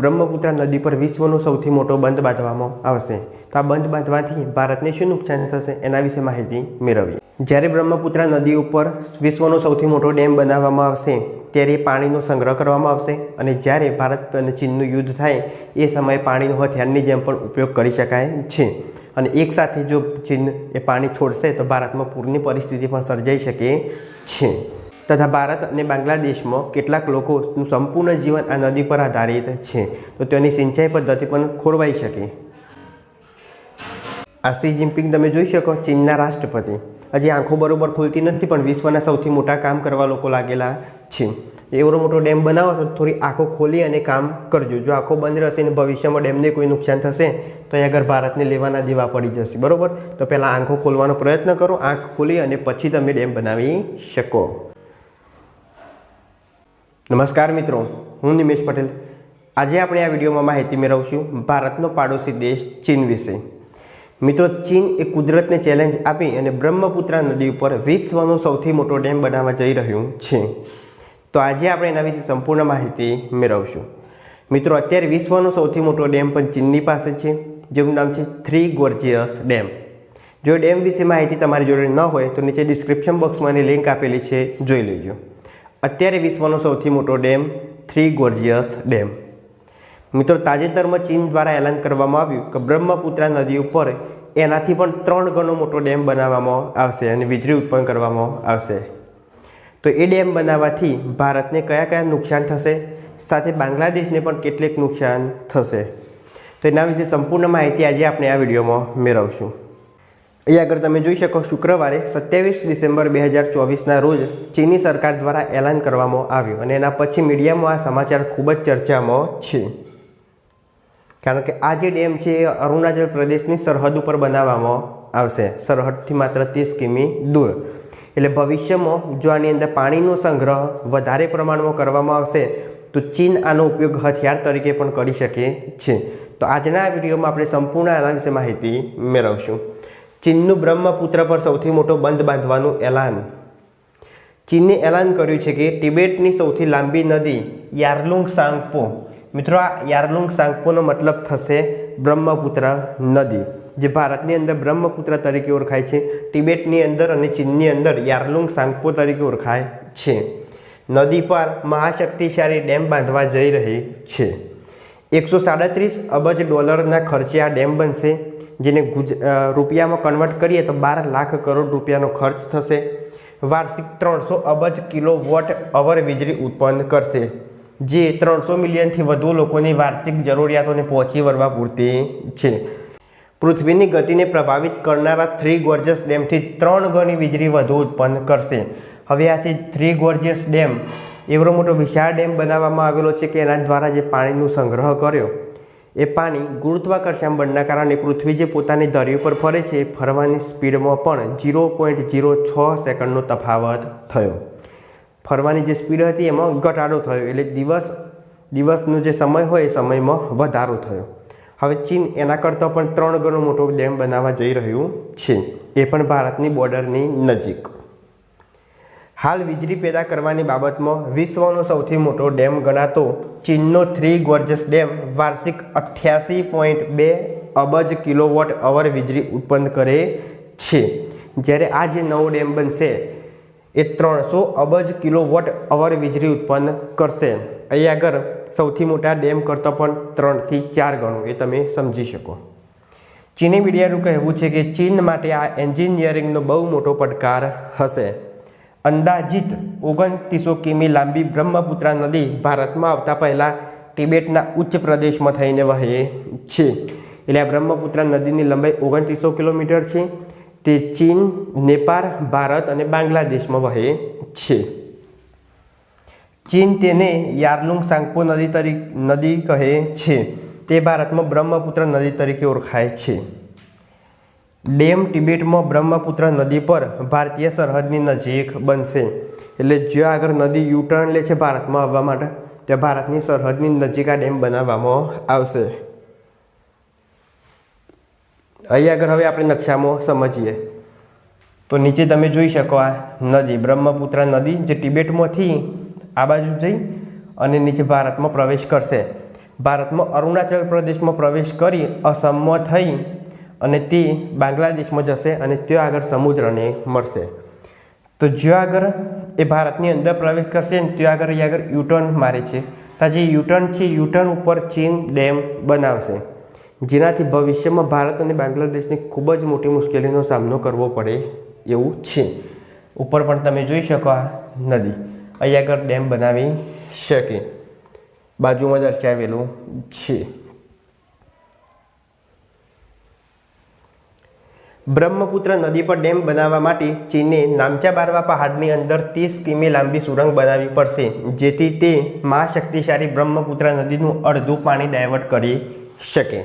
બ્રહ્મપુત્રા નદી પર વિશ્વનો સૌથી મોટો બંધ બાંધવામાં આવશે. તો આ બંધ બાંધવાથી ભારતને શું નુકસાન થશે એના વિશે માહિતી મેળવીએ. જ્યારે બ્રહ્મપુત્રા નદી ઉપર વિશ્વનો સૌથી મોટો ડેમ બનાવવામાં આવશે, ત્યારે પાણીનો સંગ્રહ કરવામાં આવશે અને જ્યારે ભારત અને ચીનનું યુદ્ધ થાય, એ સમયે પાણીનો હથિયારની જેમ પણ ઉપયોગ કરી શકાય છે. અને એકસાથે જો ચીન એ પાણી છોડશે, તો ભારતમાં પૂરની પરિસ્થિતિ પણ સર્જાઈ શકે છે. તથા ભારત અને બાંગ્લાદેશમાં કેટલાક લોકોનું સંપૂર્ણ જીવન આ નદી પર આધારિત છે. તો તેની સિંચાઈ પદ્ધતિ પણ ખોરવાઈ શકે. આ સી જિનપિંગ તમે જોઈ શકો, ચીનના રાષ્ટ્રપતિ. હજી આંખો બરોબર ખુલતી નથી, પણ વિશ્વના સૌથી મોટા કામ કરવા લોકો લાગેલા છે. એવડો મોટો ડેમ બનાવો તો થોડી આંખો ખોલી અને કામ કરજો. જો આંખો બંધ રહેશે ને ભવિષ્યમાં ડેમને કોઈ નુકસાન થશે, તો એ આગળ ભારતને લેવાના દેવા પડી જશે. બરાબર? તો પહેલાં આંખો ખોલવાનો પ્રયત્ન કરો, આંખ ખોલી અને પછી તમે ડેમ બનાવી શકો. નમસ્કાર મિત્રો, હું નિમેશ પટેલ. આજે આપણે આ વિડીયોમાં માહિતી મેળવશું ભારતનો પાડોશી દેશ ચીન વિશે. મિત્રો, ચીન એ કુદરતને ચેલેન્જ આપી અને બ્રહ્મપુત્રા નદી ઉપર વિશ્વનો સૌથી મોટો ડેમ બનાવવા જઈ રહ્યું છે. તો આજે આપણે એના વિશે સંપૂર્ણ માહિતી મેળવશું. મિત્રો, અત્યારે વિશ્વનો સૌથી મોટો ડેમ પણ ચીનની પાસે છે, જેનું નામ છે થ્રી ગોર્જિયસ ડેમ જો ડેમ વિશે માહિતી તમારી જોડે ન હોય તો નીચે ડિસ્ક્રિપ્શન બોક્સમાં એની લિંક આપેલી છે, જોઈ લેજો. અત્યારે વિશ્વનો સૌથી મોટો ડેમ થ્રી ગોર્જિયસ ડેમ. મિત્રો, તાજેતરમાં ચીન દ્વારા એલાન કરવામાં આવ્યું કે બ્રહ્મપુત્રા નદી ઉપર એનાથી પણ ત્રણ ગણો મોટો ડેમ બનાવવામાં આવશે અને વીજળી ઉત્પન્ન કરવામાં આવશે. તો એ ડેમ બનાવવાથી ભારતને કયા કયા નુકસાન થશે? સાથે બાંગ્લાદેશને પણ કેટલીક નુકસાન થશે. તો એના વિશે સંપૂર્ણ માહિતી આજે આપણે આ વિડીયોમાં મેળવશું. અહીં આગળ તમે જોઈ શકો શુક્રવારે સત્યાવીસ ડિસેમ્બર બે હજાર ચોવીસના રોજ ચીની સરકાર દ્વારા એલાન કરવામાં આવ્યું અને એના પછી મીડિયામાં આ સમાચાર ખૂબ જ ચર્ચામાં છે. કારણ કે આ જે ડેમ છે એ અરુણાચલ પ્રદેશની સરહદ ઉપર બનાવવામાં આવશે. સરહદથી માત્ર ત્રીસ કિમી દૂર. એટલે ભવિષ્યમાં જો આની અંદર પાણીનો સંગ્રહ વધારે પ્રમાણમાં કરવામાં આવશે, તો ચીન આનો ઉપયોગ હથિયાર તરીકે પણ કરી શકે છે. તો આજના વિડીયોમાં આપણે સંપૂર્ણ આના વિશે માહિતી મેળવશું. ચીનનું બ્રહ્મપુત્ર પર સૌથી મોટો બંધ બાંધવાનું એલાન. ચીને એલાન કર્યું છે કે તિબેટની સૌથી લાંબી નદી યારલુંગ સાંગપો મિત્રો, આ યારલુંગ સાંગપોનો મતલબ થશે બ્રહ્મપુત્ર નદી, જે ભારતની અંદર બ્રહ્મપુત્ર તરીકે ઓળખાય છે, તિબેટની અંદર અને ચીનની અંદર યારલુંગ સાંગપો તરીકે ઓળખાય છે. નદી પર મહાશક્તિશાળી ડેમ બાંધવા જઈ રહી છે. એકસો સાડત્રીસ અબજ ડોલરના ખર્ચે આ ડેમ બનશે. જેને ગુજ રૂપિયામાં કન્વર્ટ કરીએ તો બાર લાખ કરોડ રૂપિયાનો ખર્ચ થશે. વાર્ષિક ત્રણસો અબજ કિલો વોટ અવર વીજળી ઉત્પન્ન કરશે, જે ત્રણસો મિલિયનથી વધુ લોકોની વાર્ષિક જરૂરિયાતોને પહોંચી વળવા પૂરતી છે. પૃથ્વીની ગતિને પ્રભાવિત કરનારા થ્રી ગોર્જિયસ ડેમથી ત્રણ ગણી વીજળી વધુ ઉત્પન્ન કરશે. હવે આથી થ્રી ગોર્જિયસ ડેમ એવડો મોટો વિશાળ ડેમ બનાવવામાં આવેલો છે કે એના દ્વારા જે પાણીનો સંગ્રહ કર્યો. એ પાણી ગુરુત્વાકર્ષણ બળના કારણે પૃથ્વી જે પોતાની ધરી ઉપર ફરે છે, ફરવાની સ્પીડમાં પણ ઝીરો પોઈન્ટ ઝીરો છ સેકન્ડનો તફાવત થયો. ફરવાની જે સ્પીડ હતી એમાં ઘટાડો થયો, એટલે દિવસ, દિવસનો જે સમય હોય એ સમયમાં વધારો થયો. હવે ચીન એના કરતાં પણ ત્રણ ગણો મોટો ડેમ બનાવવા જઈ રહ્યું છે. એ પણ ભારતની બોર્ડરની નજીક. હાલ વીજળી પેદા કરવાની બાબતમાં વિશ્વનો સૌથી મોટો ડેમ ગણાતો ચીનનો થ્રી ગોર્જસ ડેમ વાર્ષિક અઠ્યાસી પોઈન્ટ બે અબજ કિલોવોટ અવર વીજળી ઉત્પન્ન કરે છે. જ્યારે આ જે નવો ડેમ બનશે, એ ત્રણસો અબજ કિલોવોટ અવર વીજળી ઉત્પન્ન કરશે. અહીં આગળ સૌથી મોટા ડેમ કરતાં પણ ત્રણથી ચાર ગણું, એ તમે સમજી શકો. ચીની મીડિયાનું કહેવું છે કે ચીન માટે આ એન્જિનિયરિંગનો બહુ મોટો પડકાર હશે. અંદાજિત ઓગણત્રીસો કિમી લાંબી બ્રહ્મપુત્રા નદી ભારતમાં આવતા પહેલાં તિબેટના ઉચ્ચ પ્રદેશમાં થઈને વહે છે. એટલે આ બ્રહ્મપુત્રા નદીની લંબાઈ ઓગણત્રીસો કિલોમીટર છે. તે ચીન, નેપાળ, ભારત અને બાંગ્લાદેશમાં વહે છે. ચીન તેને યારલુંગ સાંગપો નદી તરીકે, નદી કહે છે. તે ભારતમાં બ્રહ્મપુત્ર નદી તરીકે ઓળખાય છે. ડેમ ટિબેટમાં બ્રહ્મપુત્ર નદી પર ભારતીય સરહદની નજીક બનશે. એટલે જ્યાં આગળ નદી યુટર્ન લે છે ભારતમાં આવવા માટે, ત્યાં ભારતની સરહદની નજીક આ ડેમ બનાવવામાં આવશે. અહીં આગળ હવે આપણે નકશામાં સમજીએ. તો નીચે તમે જોઈ શકો આ નદી, બ્રહ્મપુત્રા નદી જે ટિબેટમાંથી આ બાજુ જઈ અને નીચે ભારતમાં પ્રવેશ કરશે. ભારતમાં અરુણાચલ પ્રદેશમાં પ્રવેશ કરી અસમમાં થઈ અને તે બાંગ્લાદેશમાં જશે અને ત્યાં આગળ સમુદ્રને મળશે. તો જ્યાં આગળ એ ભારતની અંદર પ્રવેશ કરશે ને ત્યાં આગળ એ આગળ યુટર્ન મારે છે. તો જે યુટર્ન છે, યુટર્ન ઉપર ચીન ડેમ બનાવશે. જેનાથી ભવિષ્યમાં ભારત અને બાંગ્લાદેશને ખૂબ જ મોટી મુશ્કેલીનો સામનો કરવો પડે એવું છે. ઉપર પણ તમે જોઈ શકો આ નદી. અહીં આગળ ડેમ બનાવી શકે. બાજુમાં દર્શાવેલું છે. બ્રહ્મપુત્ર નદી પર ડેમ બનાવવા માટે ચીને નામચા બારવા પહાડની અંદર ત્રીસ કિમી લાંબી સુરંગ બનાવવી પડશે, જેથી તે મહાશક્તિશાળી બ્રહ્મપુત્ર નદીનું અડધું પાણી ડાયવર્ટ કરી શકે.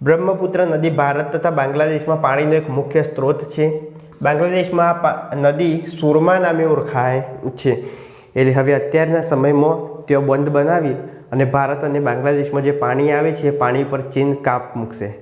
બ્રહ્મપુત્ર નદી ભારત તથા બાંગ્લાદેશમાં પાણીનો એક મુખ્ય સ્ત્રોત છે. બાંગ્લાદેશમાં નદી સુરમા નામે ઓળખાય છે. એટલે હવે અત્યારના સમયમાં તેઓ બંધ બનાવી અને ભારત અને બાંગ્લાદેશમાં જે પાણી આવે છે પાણી પર ચીન કાપ મૂકશે.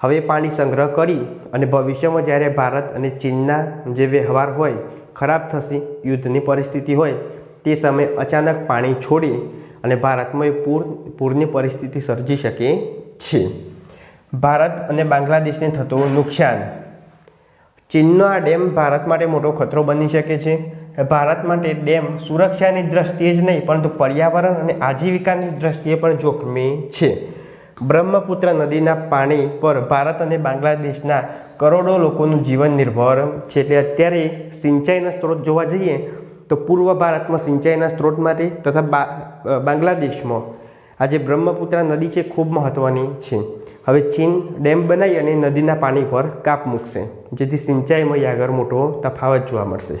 હવે પાણી સંગ્રહ કરી અને ભવિષ્યમાં જ્યારે ભારત અને ચીનના જે વ્યવહાર હોય, ખરાબ થશે, યુદ્ધની પરિસ્થિતિ હોય, તે સમયે અચાનક પાણી છોડી અને ભારતમાં એ પૂર, પૂરની પરિસ્થિતિ સર્જી શકે છે. ભારત અને બાંગ્લાદેશને થતું નુકસાન. ચીનનો આ ડેમ ભારત માટે મોટો ખતરો બની શકે છે. ભારત માટે ડેમ સુરક્ષાની દ્રષ્ટિએ જ નહીં, પરંતુ પર્યાવરણ અને આજીવિકાની દ્રષ્ટિએ પણ જોખમી છે. બ્રહ્મપુત્ર નદીના પાણી પર ભારત અને બાંગ્લાદેશના કરોડો લોકોનું જીવન નિર્ભર છે. એટલે અત્યારે સિંચાઈના સ્ત્રોત જોવા જઈએ તો પૂર્વ ભારતમાં સિંચાઈના સ્ત્રોત માટે તથા બાંગ્લાદેશમાં આજે બ્રહ્મપુત્ર નદી છે ખૂબ મહત્ત્વની છે. હવે ચીન ડેમ બનાવી અને નદીના પાણી પર કાપ મૂકશે, જેથી સિંચાઈમાં આગળ મોટો તફાવત જોવા મળશે.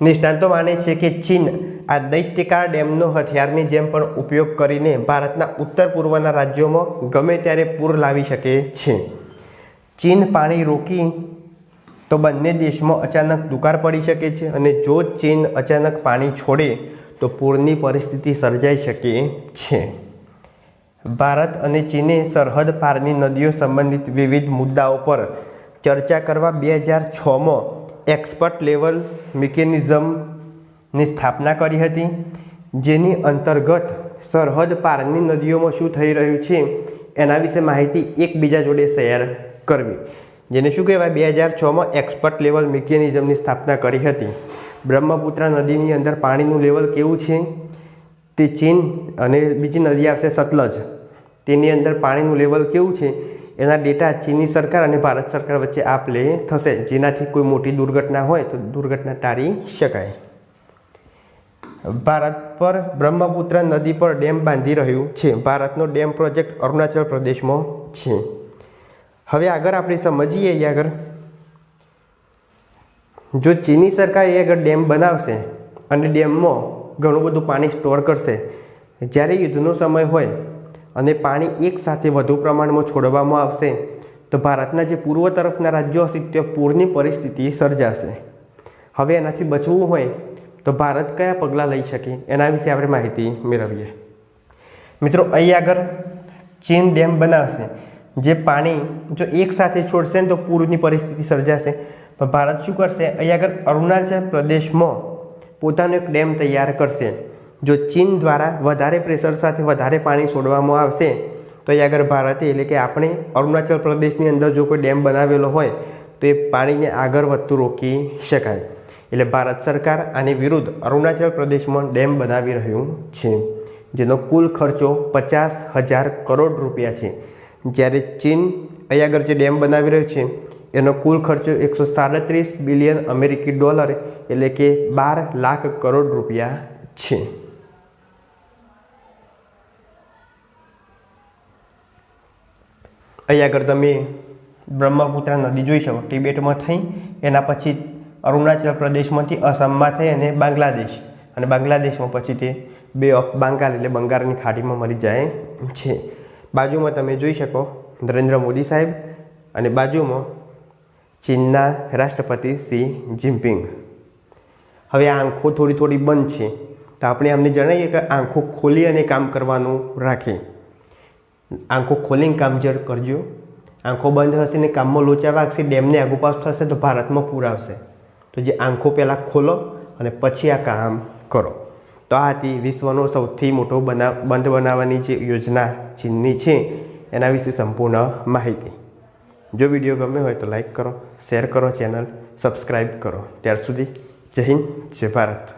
નિષ્ણાંતો માને છે કે ચીન આ દૈત્યકાર ડેમનો હથિયારની જેમ પણ ઉપયોગ કરીને ભારતના ઉત્તર પૂર્વના રાજ્યોમાં ગમે ત્યારે પૂર લાવી શકે છે. ચીન પાણી રોકી તો બંને દેશમાં અચાનક દુકાળ પડી શકે છે અને જો ચીન અચાનક પાણી છોડે તો પૂરની પરિસ્થિતિ સર્જાઈ શકે છે. ભારત અને ચીને સરહદ પારની નદીઓ સંબંધિત વિવિધ મુદ્દાઓ પર ચર્ચા કરવા બે હજાર છમાં એક્સપર્ટ લેવલ મિકેનિઝમની સ્થાપના કરી હતી, જેની અંતર્ગત સરહદ પારની નદીઓમાં શું થઈ રહ્યું છે, એના વિશે માહિતી એકબીજા જોડે શેર કરવી. જેને શું કહેવાય? બે હજાર છમાં એક્સપર્ટ લેવલ મિકેનિઝમની સ્થાપના કરી હતી. બ્રહ્મપુત્ર નદીની અંદર પાણીનું લેવલ કેવું છે? તે ચીન અને બીજી નદી આવશે સતલજ. તેની અંદર પાણીનું લેવલ કેવું છે? એના ડેટા ચીની સરકાર અને ભારત સરકાર વચ્ચે આપ લે થશે. જેનાથી કોઈ મોટી દુર્ઘટના હોય તો દુર્ઘટના ટાળી શકાય. ભારત પર બ્રહ્મપુત્ર નદી પર ડેમ બાંધી રહ્યું છે. ભારતનો ડેમ પ્રોજેક્ટ અરુણાચલ પ્રદેશમાં છે. હવે આગળ આપણે સમજીએ આગળ. જો ચીની સરકાર એ આગળ ડેમ બનાવશે અને ડેમમાં ઘણું બધું પાણી સ્ટોર કરશે, જ્યારે યુદ્ધનો સમય હોય અને પાણી એકસાથે વધુ પ્રમાણમાં છોડવામાં આવશે, તો ભારતના જે પૂર્વ તરફના રાજ્યો હશે, ત્યાં પૂરની પરિસ્થિતિ સર્જાશે. હવે એનાથી બચવું હોય તો ભારત કયા પગલાં લઈ શકે? એના વિશે આપણે માહિતી મેળવીએ. મિત્રો, અહીં આગળ ચીન ડેમ બનાવશે, જે પાણી જો એકસાથે છોડશે ને તો પૂરની પરિસ્થિતિ સર્જાશે. પણ ભારત શું કરશે? અહીં આગળ અરુણાચલ પ્રદેશમાં પોતાનો એક ડેમ તૈયાર કરશે, જો ચીન દ્વારા વધારે પ્રેશર સાથે વધારે પાણી છોડવામાં આવશે, તો અહીં આગળ ભારતે, એટલે કે આપણે અરુણાચલ પ્રદેશની અંદર જો કોઈ ડેમ બનાવેલો હોય, તો એ પાણીને આગળ વધતું રોકી શકાય. એટલે ભારત સરકાર આની વિરુદ્ધ અરુણાચલ પ્રદેશમાં ડેમ બનાવી રહ્યું છે, જેનો કુલ ખર્ચો પચાસ હજાર કરોડ રૂપિયા છે. જ્યારે ચીન અહીં આગળ જે ડેમ બનાવી રહ્યું છે, એનો કુલ ખર્ચો એકસો સાડત્રીસ બિલિયન અમેરિકી ડોલર, એટલે કે બાર લાખ કરોડ રૂપિયા છે. અહીં આગળ તમે બ્રહ્મપુત્ર નદી જોઈ શકો, તિબેટમાં થઈ, એના પછી અરુણાચલ પ્રદેશમાંથી આસામમાં થઈ અને બાંગ્લાદેશ. અને બાંગ્લાદેશમાં પછી તે બે ઓફ બંગાળ એટલે બંગાળની ખાડીમાં મળી જાય છે. બાજુમાં તમે જોઈ શકો નરેન્દ્ર મોદી સાહેબ અને બાજુમાં ચીનના રાષ્ટ્રપતિ સી જિનપિંગ. હવે આંખો થોડી થોડી બંધ છે. તો આપણે એમને જણાવીએ કે આંખો ખોલી અને કામ કરવાનું રાખે. આંખો ખોલીને કામ જર કરજો. આંખો બંધ હશે ને કામમાં લોચા વાગશે, ડેમને આગુપાસ થશે તો ભારતમાં પૂર આવશે. તો જે આંખો પહેલાં ખોલો અને પછી આ કામ કરો. તો આ હતી વિશ્વનો સૌથી મોટો બના, બંધ બનાવવાની જે યોજના ચીનની છે, એના વિશે સંપૂર્ણ માહિતી. જો વીડિયો ગમ્યો હોય તો લાઈક કરો, શેર કરો ચેનલ, સબસ્ક્રાઈબ કરો. ત્યાર સુધી જય હિન્દ, જય ભારત.